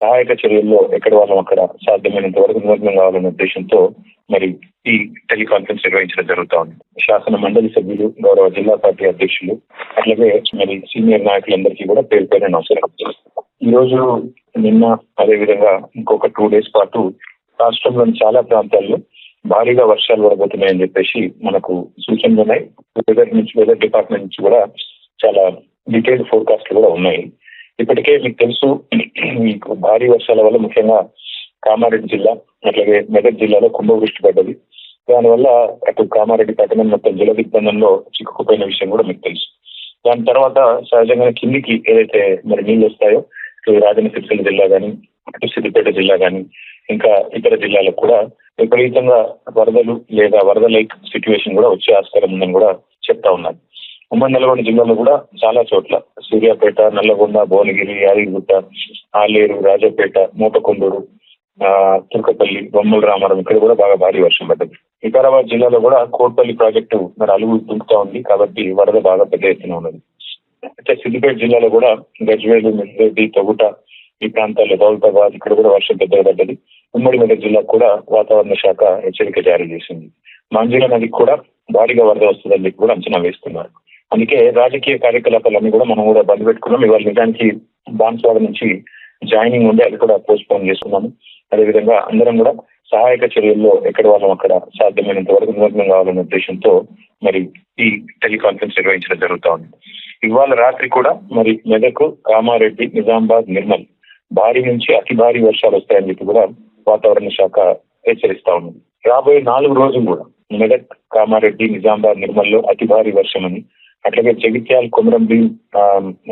సహాయక చర్యల్లో ఎక్కడ వాళ్ళం అక్కడ సాధ్యమైనంత వరకు నిమగ్నం కావాలనే ఉద్దేశంతో మరి ఈ టెలికాన్ఫరెన్స్ నిర్వహించడం జరుగుతా ఉంది శాసన మండలి సభ్యులు గౌరవ జిల్లా పార్టీ అధ్యక్షులు అట్లాగే మరి సీనియర్ నాయకులందరికీ కూడా పేరు పేరు నమస్కారం. ఈ రోజు నిన్న అదే విధంగా ఇంకొక టూ డేస్ పాటు రాష్ట్రంలోని చాలా ప్రాంతాల్లో భారీగా వర్షాలు పడబోతున్నాయని చెప్పేసి మనకు సూచనలు ఉన్నాయి వెదర్ నుంచి వెదర్ డిపార్ట్మెంట్ నుంచి కూడా చాలా డీటెయిల్డ్ ఫోర్కాస్ట్ కూడా ఉన్నాయి. ఇప్పటికే మీకు తెలుసు మీకు భారీ వర్షాల వల్ల ముఖ్యంగా కామారెడ్డి జిల్లా అట్లాగే మెదక్ జిల్లాలో కుంభవృష్టి పడ్డది. దానివల్ల అటు కామారెడ్డి పట్టణం మొత్తం జల దిగ్బంధంలో చిక్కుకుపోయిన విషయం కూడా మీకు తెలుసు. దాని తర్వాత సహజంగా కిందికి ఏదైతే మరి నీళ్ళు వస్తాయో ఇటు రాజన్న సిరిసిల్ల జిల్లా కానీ అటు సిద్దిపేట జిల్లా కానీ ఇంకా ఇతర జిల్లాలకు కూడా విపరీతంగా వరదలు లేదా వరద లైక్ సిచ్యువేషన్ కూడా వచ్చే ఆస్కారం ఉందని కూడా చెప్తా ఉన్నారు. ఉమ్మడి నల్గొండ జిల్లాలో కూడా చాలా చోట్ల. సూర్యాపేట నల్లగొండ భువనగిరి యాదగిరిగుట్ట ఆలేరు రాజపేట మూటకొండూరు ఆ తుర్కపల్లి బొమ్మల రామారం ఇక్కడ కూడా బాగా భారీ వర్షం పడ్డది. వికారాబాద్ జిల్లాలో కూడా కోట్పల్లి ప్రాజెక్టు మరి అలుగు దుంకుతా ఉంది కాబట్టి వరద బాగా పెద్ద ఎత్తున ఉన్నది. అయితే సిద్దిపేట జిల్లాలో కూడా గజ్వేలు మెట్రెడ్డి తొగుట ఈ ప్రాంతాల్లో దౌలతాబాద్ ఇక్కడ కూడా వర్షం పెద్దగా పడ్డది. ఉమ్మడి మెదక్ జిల్లాకు కూడా వాతావరణ శాఖ హెచ్చరిక జారీ చేసింది. మాంజీల నదికి కూడా భారీగా వరద వస్తుందని కూడా అంచనా వేస్తున్నారు. అందుకే రాజకీయ కార్యకలాపాలన్నీ కూడా మనం కూడా బంద్ పెట్టుకున్నాం. ఇవాళ నిజానికి బాన్స్వాడ నుంచి జాయినింగ్ ఉండే అది కూడా పోస్ట్ పోన్ చేసుకున్నాము అదేవిధంగా అందరం కూడా సహాయక చర్యల్లో ఎక్కడ వాళ్ళం అక్కడ సాధ్యమైనంత వరకు నిమగ్నం కావాలనే ఉద్దేశంతో మరి ఈ టెలికాన్ఫరెన్స్ నిర్వహించడం జరుగుతా ఉంది. ఇవాళ రాత్రి కూడా మరి మెదక్ కామారెడ్డి నిజామాబాద్ నిర్మల్ భారీ నుంచి అతి భారీ వర్షాలు వస్తాయని చెప్పి కూడా వాతావరణ శాఖ హెచ్చరిస్తా ఉంది. రాబోయే నాలుగు రోజులు కూడా మెదక్ కామారెడ్డి నిజామాబాద్ నిర్మల్లో అతి భారీ వర్షం అని అట్లాగే జగిత్యాల్ కొమరంభీం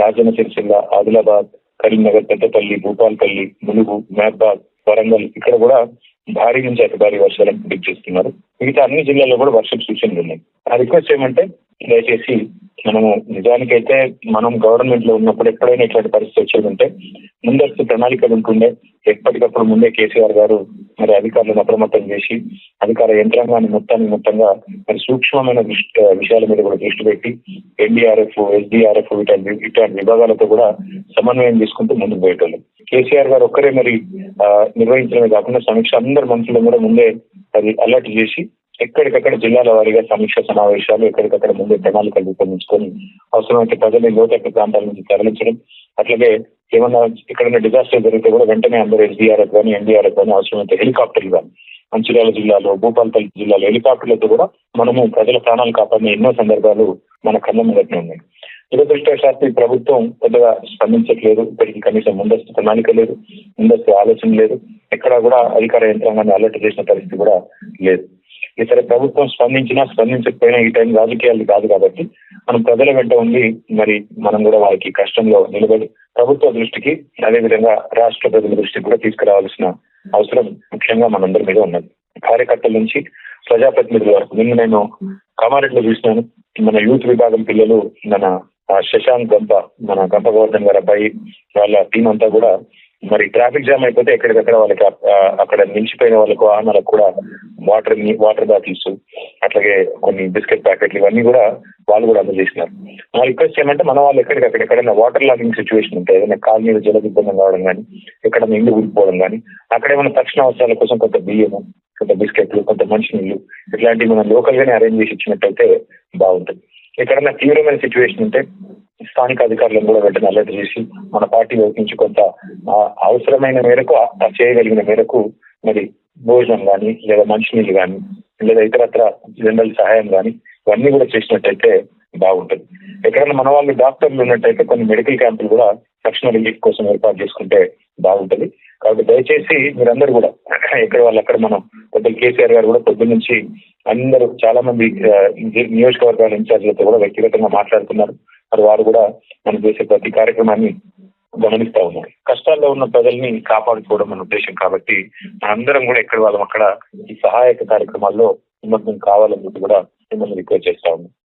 రాజన్న సిరిసిల్ల ఆదిలాబాద్ కరీంనగర్ పెద్దపల్లి భూపాల్పల్లి ములుగు మహబాద్ వరంగల్ ఇక్కడ కూడా భారీ నుంచి అతి భారీ వర్షాలను ప్రిడిక్ట్ చేస్తున్నారు మిగతా అన్ని జిల్లాల్లో కూడా వర్షం సూచనలు ఉన్నాయి. ఆ రిక్వెస్ట్ ఏమంటే దయచేసి మనము నిజానికైతే మనం గవర్నమెంట్లో ఉన్నప్పుడు ఎప్పుడైనా ఇట్లాంటి పరిస్థితి వచ్చేది ఉంటే ముందస్తు ప్రణాళికలు ఉంటుండే. ఎప్పటికప్పుడు ముందే కేసీఆర్ గారు మరి అధికారులను అప్రమత్తం చేసి అధికార యంత్రాంగాన్ని మొత్తాన్ని మొత్తంగా మరి సూక్ష్మమైన విషయాల మీద కూడా దృష్టి పెట్టి ఎన్డీఆర్ఎఫ్ ఎస్డీఆర్ఎఫ్ ఇట్లాంటి ఇట్లాంటి విభాగాలతో కూడా సమన్వయం చేసుకుంటూ ముందుకు పోయేటోళ్ళు. కేసీఆర్ గారు ఒక్కరే మరి నిర్వహించడమే కాకుండా సమీక్ష అందరు మనుషులను కూడా ముందే అది అలర్ట్ చేసి ఎక్కడికక్కడ జిల్లాల వారీగా సమీక్ష సమావేశాలు ఎక్కడికక్కడ ముందే ప్రణాళికలు రూపొందించుకొని అవసరమైతే ప్రజల్ని లోతట్టు ప్రాంతాల నుంచి తరలించడం. అట్లాగే ఏమన్నా ఎక్కడైనా డిజాస్టర్ జరిగితే కూడా వెంటనే అందరూ ఎస్డీఆర్ఎఫ్ కానీ ఎన్డీఆర్ఎఫ్ కానీ అవసరమైతే హెలికాప్టర్లు కానీ మంచిర్యాల జిల్లాలో భూపాలపల్లి జిల్లాలో హెలికాప్టర్లతో కూడా మనము ప్రజల ప్రాణాలు కాపాడిన ఎన్నో సందర్భాలు మన కళ్ళ ముందట్నే ఉన్నాయి. దురదృష్టవశాత్తు ఈ ప్రభుత్వం పెద్దగా స్పందించట్లేదు. ఇప్పటికి కనీసం ముందస్తు ప్రణాళిక లేదు ముందస్తు ఆలోచన లేదు. ఎక్కడా కూడా అధికార యంత్రాంగాన్ని అలర్ట్ చేసిన పరిస్థితి కూడా లేదు. ఇతర ప్రభుత్వం స్పందించినా స్పందించకపోయినా ఈ టైం రాజకీయాలు కాదు కాబట్టి మనం ప్రజల వెంట ఉండి మరి మనం కూడా వారికి కష్టంలో నిలబడి ప్రభుత్వ దృష్టికి అదేవిధంగా రాష్ట్ర ప్రజల దృష్టికి కూడా తీసుకురావాల్సిన అవసరం ముఖ్యంగా మనందరి మీద ఉన్నది. కార్యకర్తల నుంచి ప్రజాప్రతినిధుల వరకు నిన్న నేను కామారెడ్డిలో చూసినాను. మన యూత్ విభాగం పిల్లలు మన శశాంక్ గంప మన గంప గోవర్ధన్ గారి అబ్బాయి వాళ్ళ టీం అంతా కూడా మరి ట్రాఫిక్ జామ్ అయిపోతే ఎక్కడికక్కడ వాళ్ళకి అక్కడ నిలిచిపోయిన వాళ్ళకు వాహనాలకు కూడా వాటర్ వాటర్ బాటిల్స్ అట్లాగే కొన్ని బిస్కెట్ ప్యాకెట్లు ఇవన్నీ కూడా వాళ్ళు కూడా అందజేసినారు. మా రిక్వెస్ట్ ఏమంటే మన వాళ్ళు ఎక్కడికక్కడ ఎక్కడైనా వాటర్ లాగింగ్ సిచ్యువేషన్ ఉంటే ఏదైనా కాలనీలు జల దిగ్బంధం కావడం కానీ ఎక్కడ ఇల్లు ఊడిపోవడం కానీ అక్కడ ఏమైనా తక్షణ అవసరాల కోసం కొంత బియ్యము కొంత బిస్కెట్లు కొంత మంచినీళ్ళు ఇట్లాంటివి మనం లోకల్ గానే అరేంజ్ చేసి ఇచ్చినట్టయితే బాగుంటుంది. ఎక్కడైనా తీవ్రమైన సిచ్యువేషన్ ఉంటే స్థానిక అధికారులను కూడా వెంటనే అలర్ట్ చేసి మన పార్టీ వైపు నుంచి కొంత అవసరమైన మేరకు చేయగలిగిన మేరకు మరి భోజనం కానీ లేదా మంచినీళ్ళు కానీ లేదా ఇతరత్ర జనరల్ సహాయం కానీ ఇవన్నీ కూడా చేసినట్టయితే బాగుంటుంది. ఎక్కడైనా మన వాళ్ళు డాక్టర్లు ఉన్నట్టయితే కొన్ని మెడికల్ క్యాంపులు కూడా తక్షణ రిలీఫ్ కోసం ఏర్పాటు చేసుకుంటే బాగుంటుంది. కాబట్టి దయచేసి మీరందరూ కూడా ఎక్కడ వాళ్ళు అక్కడ మనం పెద్దలు కేసీఆర్ గారు కూడా పొద్దు నుంచి అందరూ చాలా మంది నియోజకవర్గాల ఇన్ఛార్జ్లతో కూడా వ్యక్తిగతంగా మాట్లాడుతున్నారు. మరి వారు కూడా మనం చేసే ప్రతి కార్యక్రమాన్ని గమనిస్తా ఉన్నారు. కష్టాల్లో ఉన్న ప్రజల్ని కాపాడుకోవడం మన ఉద్దేశం కాబట్టి మనందరం కూడా ఎక్కడ వాళ్ళం అక్కడ ఈ సహాయక కార్యక్రమాల్లో నిమగ్నం కావాలని చెప్పి కూడా మిమ్మల్ని రిక్వెస్ట్ చేస్తా ఉన్నాం.